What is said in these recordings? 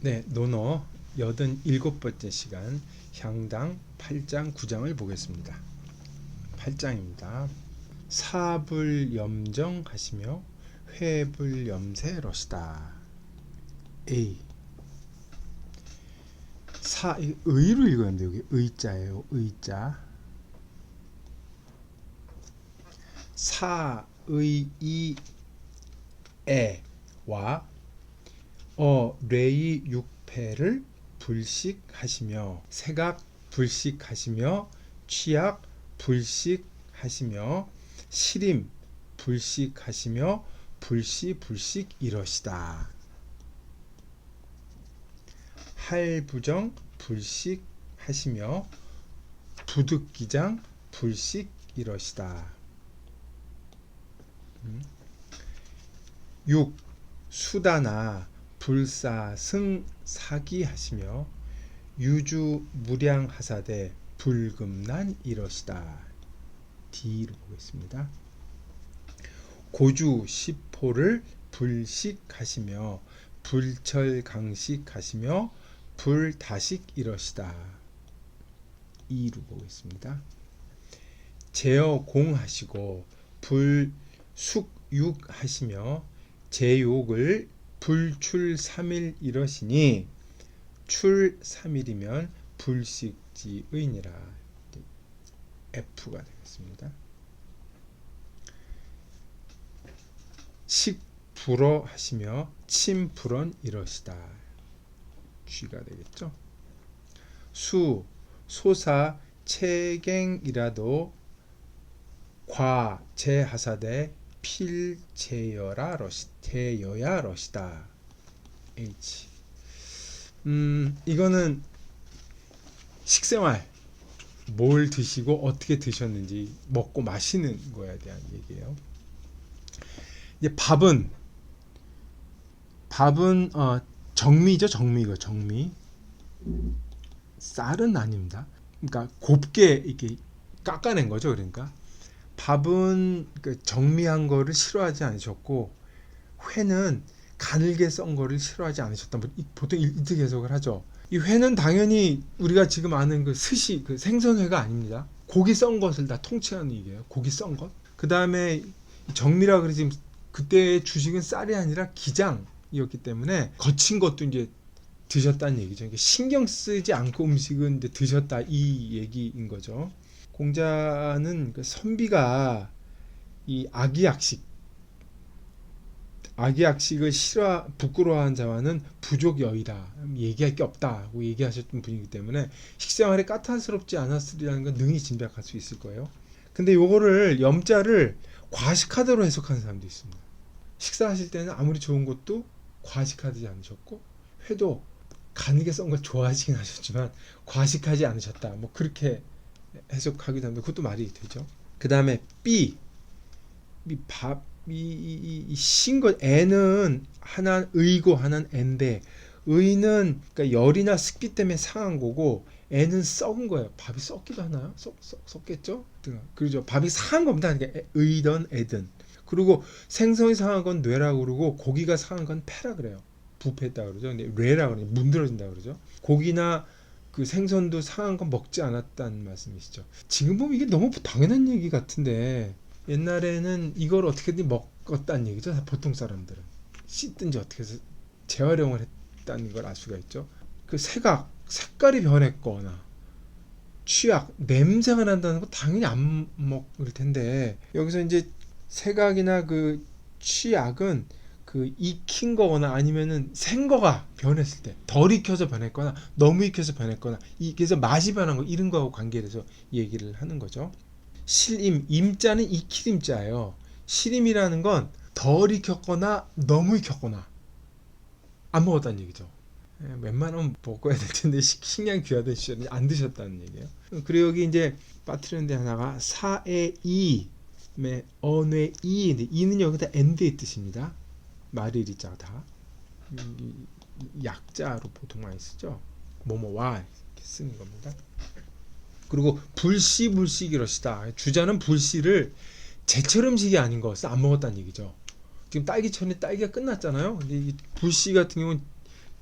네, 논어 87번째 시간 향당 8장 9장을 보겠습니다. 8장입니다. 사불염정 하시며 회불염세 러시다. A 사이 의로 합니다. 여기 의자예요. 의자. 사의이 에와 어 레이 육패를 불식하시며 세각 불식하시며 취약 불식하시며 시림 불식하시며 불시 불식 이러시다. 할부정 불식하시며 부득기장 불식 이러시다. 음. 육 수다나 불사 승 사기하시며 유주 무량하사대 불금난 이러시다. D로 보겠습니다. 고주 시포를 불식하시며 불철강식하시며 불다식 이러시다. 2로 보겠습니다. 제어 공하시고 불숙육 하시며 제욕을 불출 3일 이러시니 출 3일이면 불식지의니라 F가 되겠습니다. 식불어 하시며 침불언 이러시다. G가 되겠죠. 수 소사 체갱이라도 과 제하사대 필제여라 러시 대여야 러시다. H. 음 이거는 식생활 뭘 드시고 어떻게 드셨는지 먹고 마시는 거에 대한 얘기예요. 이제 밥은 밥은 어, 정미죠 정미가 정미 쌀은 아닙니다. 그러니까 곱게 이렇게 깎아낸 거죠. 그러니까 밥은 그 정미한 거를 싫어하지 않으셨고 회는 가늘게 썬 거를 싫어하지 않으셨다. 뭐 이- 보통 이- 이렇게 해석을 하죠. 이 회는 당연히 우리가 지금 아는 그 스시 그 생선회가 아닙니다. 고기 썬 것을 다 통칭하는 얘기예요. 고기 썬 것. 그 다음에 정미라 그래 지금 그때 주식은 쌀이 아니라 기장이었기 때문에 거친 것도 이제 드셨다는 얘기죠. 그러니까 신경 쓰지 않고 음식은 이제 드셨다 이 얘기인 거죠. 공자는 그 선비가 이 아기약식 아기약식을 싫어 부끄러워한 자와는 부족 여이다 얘기할 게 없다고 얘기하셨던 분이기 때문에 식생활에 까탈스럽지 않았으리라는 건 능히 짐작할 수 있을 거예요. 근데 요거를 염자를 과식하대로 해석하는 사람도 있습니다. 식사하실 때는 아무리 좋은 것도 과식하지 않으셨고 회도 가늘게 썬 걸 좋아하시긴 하셨지만 과식하지 않으셨다. 뭐 그렇게 해석하기도 합니다. 그것도 말이 되죠. 그 다음에 B 이 밥이 신것 애는 하나 의고 하나는 앤데 의는 그러니까 열이나 습기 때문에 상한 거고 애는 썩은 거예요. 밥이 썩기도 하나요? 썩, 썩, 썩겠죠? 그러죠. 밥이 상한 겁니다. 그러니까 애- 의든 애든. 그리고 생선이 상한 건 뇌라고 그러고 고기가 상한 건 폐라 그래요. 부패했다 그러죠. 근데 뇌라 그러죠. 문드러진다 그러죠. 고기나 그 생선도 상한 건 먹지 않았다는 말씀이시죠. 지금 보면 이게 너무 당연한 얘기 같은데 옛날에는 이걸 어떻게든 먹었다는 얘기죠. 다 보통 사람들은 씻든지 어떻게 해서 재활용을 했다는 걸 알 수가 있죠. 그 색각 색깔이 변했거나 취약 냄새가 난다는 거 당연히 안 먹을 텐데 여기서 이제 색각이나 그 취약은 그 익힌 거거나 아니면은 생거가 변했을 때 덜 익혀서 변했거나 너무 익혀서 변했거나 이 그래서 맛이 변한 거 이런 거하고 관계돼서 얘기를 하는 거죠. 실임 임자는 익힐 임자예요. 실임이라는 건 덜 익혔거나 너무 익혔거나 안 먹었다는 얘기죠. 예, 웬만하면 먹어야 될 텐데 식- 식량 귀하던 시절에 안 드셨다는 얘기예요. 그리고 여기 이제 빠뜨리는 데 하나가 사에 이, 에 언외 이, 이는 여기다 엔드의 뜻입니다. 말일이자 다 이- 이- 약자로 보통 많이 쓰죠. 뭐뭐와 이렇게 쓰는 겁니다. 그리고 불씨 불씨 이러시다. 주자는 불씨를 제철 음식이 아닌 것을 안 먹었다는 얘기죠. 지금 딸기철에 딸기가 끝났잖아요. 근데 이 불씨 같은 경우는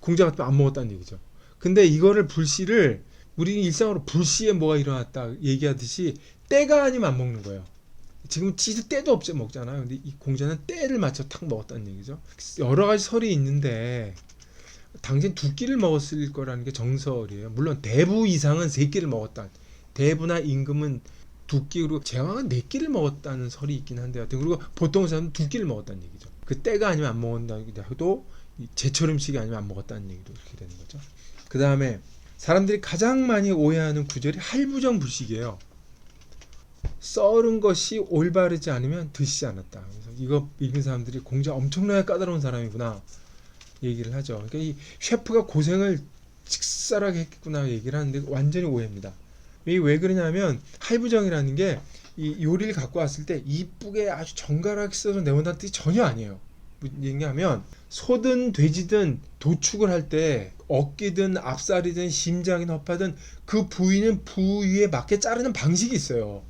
공자 같으면 안 먹었다는 얘기죠. 근데 이거를 불씨를 우리는 일상으로 불씨에 뭐가 일어났다 얘기하듯이 때가 아니면 안 먹는 거예요. 지금 찌도 때도 없이 먹잖아요. 근데 이 공자는 때를 맞춰 탁 먹었다는 얘기죠. 여러 가지 설이 있는데 당신 두 끼를 먹었을 거라는 게 정설이에요. 물론 대부 이상은 세 끼를 먹었다. 대부나 임금은 두 끼, 그리고 제왕은 네 끼를 먹었다는 설이 있긴 한데 하여튼 그리고 보통 사람은 두 끼를 먹었다는 얘기죠. 그 때가 아니면 안 해도 이 제철 음식이 아니면 안 먹었다는 얘기도 그렇게 되는 거죠. 그 다음에 사람들이 가장 많이 오해하는 구절이 할부정 불식이에요. 썰은 것이 올바르지 않으면 드시지 않았다. 그래서 이거 읽은 사람들이 공자 엄청나게 까다로운 사람이구나 얘기를 하죠. 그러니까 이 셰프가 고생을 직살하게 했구나 얘기를 하는데 완전히 오해입니다. 왜 그러냐면 할부정이라는 게 이 요리를 갖고 왔을 때 이쁘게 아주 정갈하게 써서 내온다는 뜻이 전혀 아니에요. 무슨 얘기냐면 소든 돼지든 도축을 할 때 어깨든 앞살이든 심장이든 허파든 그 부위는 부위에 맞게 자르는 방식이 있어요.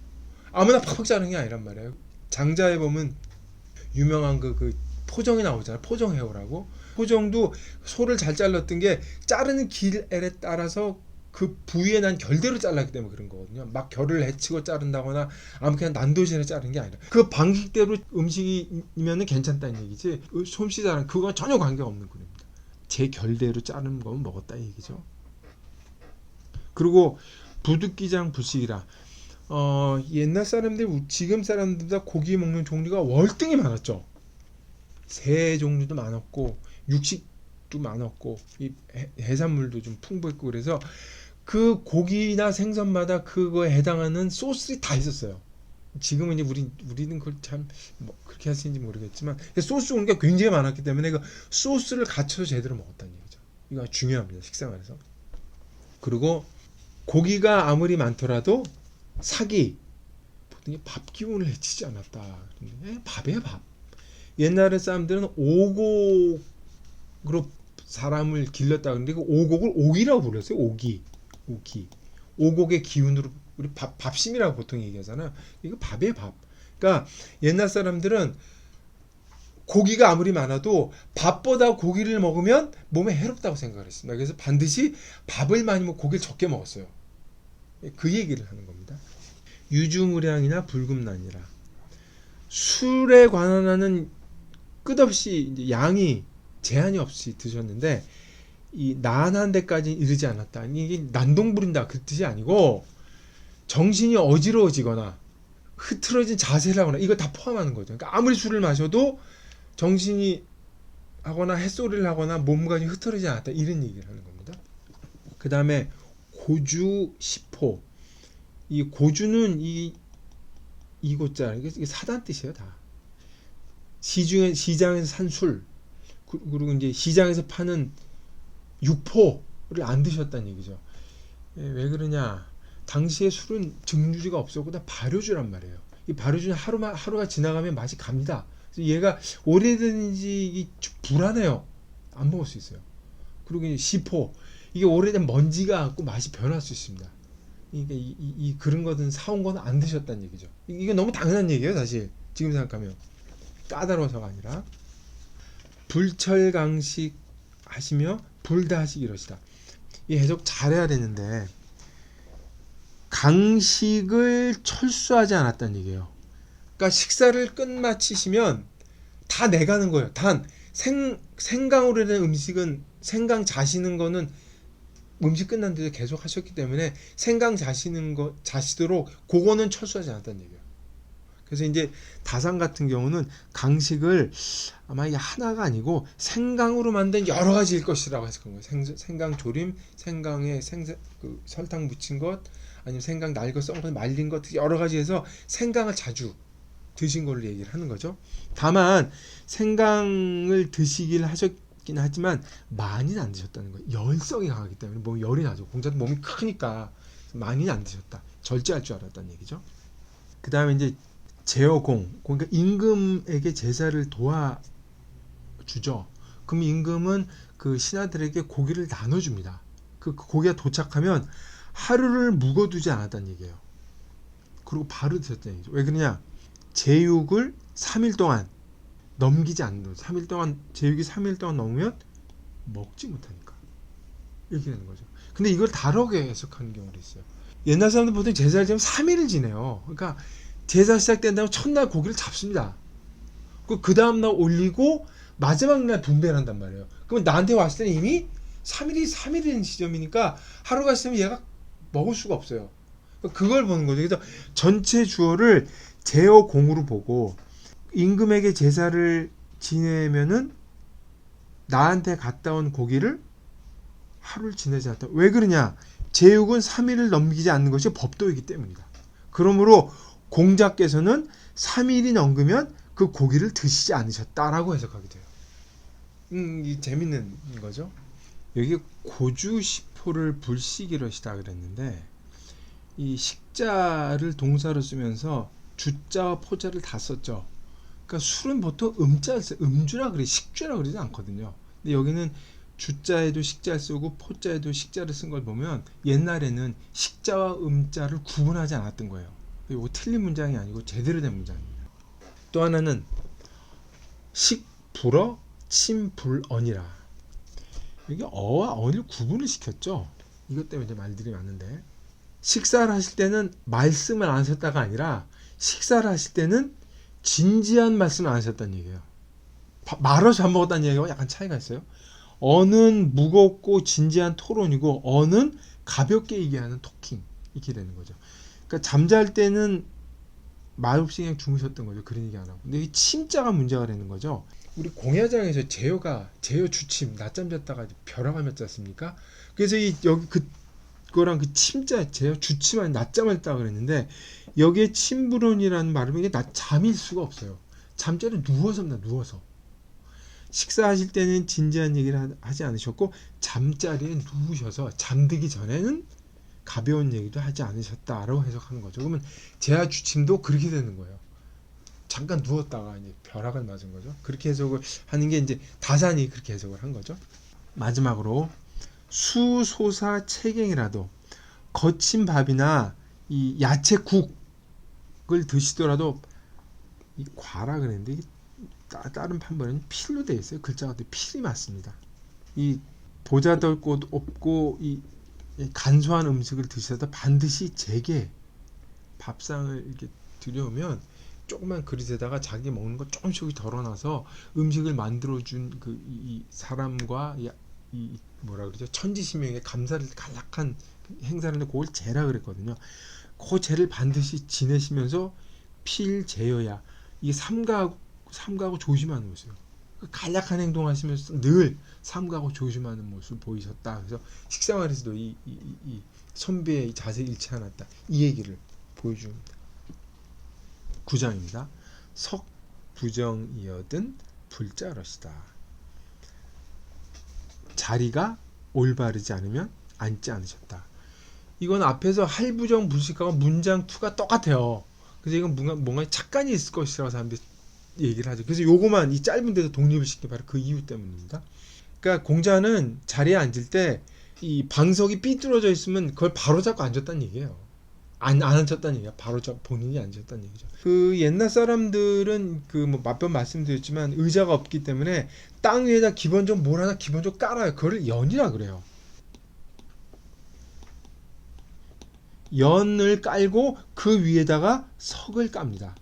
아무나 팍팍 자르는 게 아니란 말이에요. 장자에 보면 유명한 그, 그 포정이 나오잖아요. 포정 헤어라고. 포정도 소를 잘 잘랐던 게 자르는 길에 따라서 그 부위에 난 결대로 잘랐기 때문에 그런 거거든요. 막 결을 해치고 자른다거나 아무 그냥 난도질에 자르는 게 아니라 그 방식대로 음식이면은 괜찮다는 얘기지. 솜씨 자른 그거 전혀 관계가 없는 거입니다. 제 결대로 자른 거면 먹었다 이 얘기죠. 그리고 부득기장 부식이라 어, 옛날 사람들 지금 사람들보다 고기 먹는 종류가 월등히 많았죠. 새 종류도 많았고 육식도 많았고 이 해- 해산물도 좀 풍부했고 그래서 그 고기나 생선마다 그거에 해당하는 소스들이 다 있었어요. 지금은 이제 우리 우리는 그걸 참 뭐 그렇게 있는지 모르겠지만 소스 종류가 굉장히 많았기 때문에 그 소스를 갖춰서 제대로 먹었다는 얘기죠. 이거 중요합니다 식생활에서. 그리고 고기가 아무리 많더라도 사기 보통 밥 기운을 해치지 않았다. 그런데 밥이야 밥. 옛날에 사람들은 오곡으로 사람을 길렀다 그러는데 그 오곡을 오기라고 불렀어요. 오기, 오기. 오곡의 기운으로 우리 밥 밥심이라고 보통 얘기하잖아요. 이거 밥이에요 밥. 그러니까 옛날 사람들은 고기가 아무리 많아도 밥보다 고기를 먹으면 몸에 해롭다고 생각을 했습니다. 그래서 반드시 밥을 많이 먹고 고기를 적게 먹었어요. 그 얘기를 하는 겁니다. 유주무량이나 불금난이라 술에 관한 하는 끝없이 이제 양이 제한이 없이 드셨는데 이 난한 데까지 이르지 않았다. 이게 난동 부린다 그 뜻이 아니고 정신이 어지러워지거나 흐트러진 자세를 하거나 이거 다 포함하는 거죠. 그러니까 아무리 술을 마셔도 정신이 하거나 햇소리를 하거나 몸가짐이 흐트러지지 않았다 이런 얘기를 하는 겁니다. 그 다음에 고주 시포 이 고주는 이 이곳자 이게 사단 뜻이에요 다 시중에 시장에서 산 술 그리고 이제 시장에서 파는 육포를 안 드셨다는 얘기죠. 예, 왜 그러냐? 당시에 술은 증류주가 없었고 다 발효주란 말이에요. 이 발효주는 하루만 하루가 지나가면 맛이 갑니다. 그래서 얘가 오래된지 불안해요. 안 먹을 수 있어요. 그리고 이제 시포 이게 오래된 먼지가 갖고 맛이 변할 수 있습니다. 이게 이, 이, 이 그런 거든 사온 거는 안 드셨다는 얘기죠. 이- 이게 너무 당연한 얘기예요, 사실. 지금 생각하면 까다로워서가 아니라 불철강식 하시며 불다하시기 이러시다. 이 해석 잘해야 되는데 강식을 철수하지 않았다는 얘기예요. 그러니까 식사를 끝마치시면 다 내가는 거예요. 단 생, 생강으로 된 음식은 생강 자시는 거는 음식 끝난 뒤에 계속 하셨기 때문에 생강 자시는 거 자시도록 그거는 철수하지 않았다는 얘기예요. 그래서 이제 다산 같은 경우는 강식을 아마 하나가 아니고 생강으로 만든 여러 가지일 것이라고 해석한 거예요. 생, 생강 조림, 생강에 생세, 그 설탕 묻힌 것, 아니면 생강 날거 썬 것 말린 것 여러 가지에서 생강을 자주 드신 걸로 얘기를 하는 거죠. 다만 생강을 드시길 하셨 긴 하지만 많이는 안 드셨다는 거예요. 열성이 강하기 때문에 몸이 열이 나죠. 공자도 몸이 크니까 많이는 안 드셨다. 절제할 줄 알았다는 얘기죠. 그 다음에 이제 제어공, 그러니까 임금에게 제사를 도와주죠. 그럼 임금은 그 신하들에게 고기를 나눠줍니다. 그 고기가 도착하면 하루를 묵어두지 않았다는 얘기예요. 그리고 바로 드셨다는 얘기죠. 왜 그러냐? 제육을 3일 동안 넘기지 않는 거죠. 3일 동안 제육이 3일 동안 넘으면 먹지 못하니까. 이렇게 되는 거죠. 근데 이걸 다르게 해석하는 경우도 있어요. 옛날 사람들 보통 제사를 지면 3일을 지내요. 그러니까 제사 시작된 다음 첫날 고기를 잡습니다. 그, 그 다음 날 올리고 마지막 날 분배를 한단 말이에요. 그러면 나한테 왔을 때는 이미 3일이 3일인 시점이니까 하루가 있으면 얘가 먹을 수가 없어요. 그러니까 그걸 보는 거죠. 그래서 전체 주어를 제어 공으로 보고 임금에게 제사를 지내면은 나한테 갔다 온 고기를 하루를 지내지 않다. 왜 그러냐? 제육은 3일을 넘기지 않는 것이 법도이기 때문이다. 그러므로 공자께서는 3일이 넘으면 그 고기를 드시지 않으셨다라고 해석하게 돼요. 음, 이 재밌는 거죠. 여기 고주시포를 불식이러시다 그랬는데 이 식자를 동사로 쓰면서 주자와 포자를 다 썼죠. 그러니까 술은 보통 음자를 써, 음주라 그래, 식주라 그러지 않거든요. 근데 여기는 주자에도 식자를 쓰고 포자에도 식자를 쓴 걸 보면 옛날에는 식자와 음자를 구분하지 않았던 거예요. 이거 틀린 문장이 아니고 제대로 된 문장입니다. 또 하나는 식불어 침불언이라. 이게 어와 언을 구분을 시켰죠. 이것 때문에 이제 말들이 많은데 식사를 하실 때는 말씀을 안 하셨다가 아니라 식사를 하실 때는 진지한 말씀을 안 하셨다는 얘기예요. 바- 말없이 밥 먹었다는 얘기가 약간 차이가 있어요. 어는 무겁고 진지한 토론이고 어는 가볍게 얘기하는 토킹 이렇게 되는 거죠. 그러니까 잠잘 때는 말없이 그냥 주무셨던 거죠. 그런 얘기 안 하고. 근데 이 침자가 문제가 되는 거죠. 우리 공야장에서 제어가 제어 주침 낮잠 잤다가 벼락을 맞지 않습니까? 그래서 이 여기 그 그거랑 그 침자 제어 주침한 낮잠을 잤다 그랬는데 여기에 침불원이라는 말은 이게 낮 잠일 수가 없어요. 잠자리 누워서입니다. 누워서. 식사하실 때는 진지한 얘기를 하- 하지 않으셨고 잠자리에 누우셔서 잠들기 전에는 가벼운 얘기도 하지 않으셨다라고 해석하는 거죠. 그러면 제아 주침도 그렇게 되는 거예요. 잠깐 누웠다가 이제 벼락을 맞은 거죠. 그렇게 해석을 하는 게 이제 다산이 그렇게 해석을 한 거죠. 마지막으로 수소사 체갱이라도 거친 밥이나 이 야채국을 드시더라도 이 과라 그랬는데 다른 판본은 필로 되어 있어요. 글자가 또 필이 맞습니다. 이 보자될 곳 없고 이, 이 간소한 음식을 드시다 반드시 제게 밥상을 이렇게 들여오면 조그만 그릇에다가 자기 먹는 거 조금씩 덜어놔서 음식을 만들어준 그 이 사람과 이, 이 뭐라 그러죠 천지시명의 감사를 간략한 행사를 그걸 제라 그랬거든요. 그 제를 반드시 지내시면서 필제여야 이게 삼가하고 삼가하고 조심하는 모습이에요. 그 간략한 행동하시면서 늘 삼가하고 조심하는 모습을 보이셨다. 그래서 식생활에서도 이, 이, 이, 이 자세 잃지 않았다. 이 얘기를 보여줍니다. 9장입니다. 석 부정이어든 불자러시다. 자리가 올바르지 않으면 앉지 않으셨다. 이건 앞에서 할부정 불식하고 문장 투가 똑같아요. 그래서 이건 뭔가, 뭔가 착간이 있을 것이라고 사람들이 얘기를 하죠. 그래서 요거만 이 짧은 데서 독립을 시킨 게 바로 그 이유 때문입니다. 그러니까 공자는 자리에 앉을 때 이 방석이 삐뚤어져 있으면 그걸 바로 잡고 앉았다는 얘기예요. 안, 안 앉았다는 얘기야. 바로 잡고 본인이 앉았다는 얘기죠. 그 옛날 사람들은 그뭐 몇번 말씀드렸지만 의자가 없기 때문에 땅 위에다 기본적으로 뭘 하나 기본적으로 깔아요. 그걸 연이라 그래요. 연을 깔고 그 위에다가 석을 깝니다.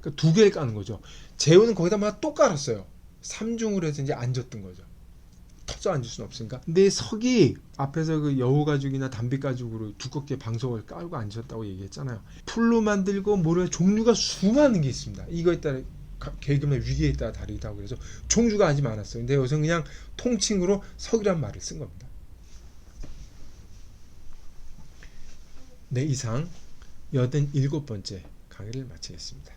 그러니까 두 개를 까는 거죠. 재우는 거기다 막 또 깔았어요. 삼중으로 해서 이제 앉았던 거죠. 터져 앉을 수는 없으니까. 근데 석이 앞에서 그 여우 가죽이나 담비 가죽으로 두껍게 방석을 깔고 앉았다고 얘기했잖아요. 풀로 만들고 뭐래 종류가 수많은 게 있습니다. 이거에 따라 가- 계급의 위기에 따라 다르기도 하고 그래서 종류가 아주 많았어요. 근데 여기서 그냥 통칭으로 석이란 말을 쓴 겁니다. 네, 이상 여든 일곱 번째 강의를 마치겠습니다.